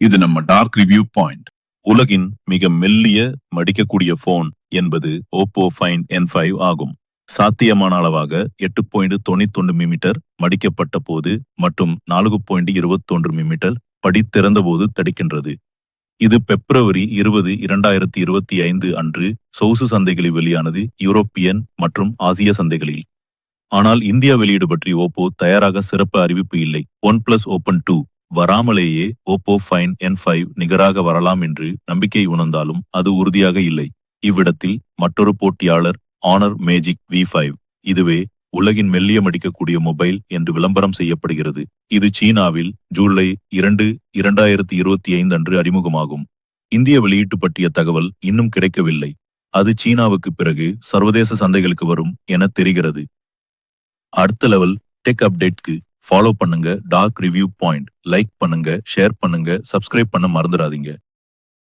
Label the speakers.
Speaker 1: இது நம்ம dark review point உலகின் மிக மெல்லிய மடிக்கக்கூடிய போன் என்பது ஓப்போ ஃபைன் என் ஃபைவ் ஆகும். சாத்தியமான அளவாக எட்டு பாயிண்ட் தொண்ணூத்தொன்று மிமீட்டர் மடிக்கப்பட்ட போது மற்றும் நான்கு பாயிண்ட் இருபத்தொன்று மிமீட்டர் படி திறந்தபோது தடிக்கின்றது. இது பிப்ரவரி இருபது இரண்டாயிரத்தி இருபத்தி ஐந்து அன்று சொகுசு சந்தைகளில் வெளியானது யூரோப்பியன் மற்றும் ஆசிய சந்தைகளில். ஆனால் இந்தியா வெளியீடு பற்றி ஓப்போ தயாராக சிறப்பு அறிவிப்பு இல்லை. ஒன் பிளஸ் ஓபன் டூ வராமலேயே ஓப்போ ஃபைன் என் ஃபைவ் நிகராக வரலாம் என்று நம்பிக்கை உணர்ந்தாலும் அது உறுதியாக இல்லை. இவ்விடத்தில் மற்றொரு போட்டியாளர் ஆனர் மேஜிக் வி ஃபைவ் இதுவே உலகின் மெல்லிய மடிக்கக்கூடிய மொபைல் என்று விளம்பரம் செய்யப்படுகிறது. இது சீனாவில் ஜூலை இரண்டு இரண்டாயிரத்தி இருபத்தி ஐந்து அன்று அறிமுகமாகும். இந்திய வெளியீட்டு பற்றிய தகவல் இன்னும் கிடைக்கவில்லை. அது சீனாவுக்கு பிறகு சர்வதேச சந்தைகளுக்கு வரும் என தெரிகிறது. அடுத்த லெவல் டெக் அப்டேட்க்கு ஃபாலோ பண்ணுங்க டார்க் ரிவ்யூ பாயிண்ட் லைக் பண்ணுங்க ஷேர் பண்ணுங்க சப்ஸ்கிரைப் பண்ண மறந்துடாதீங்க.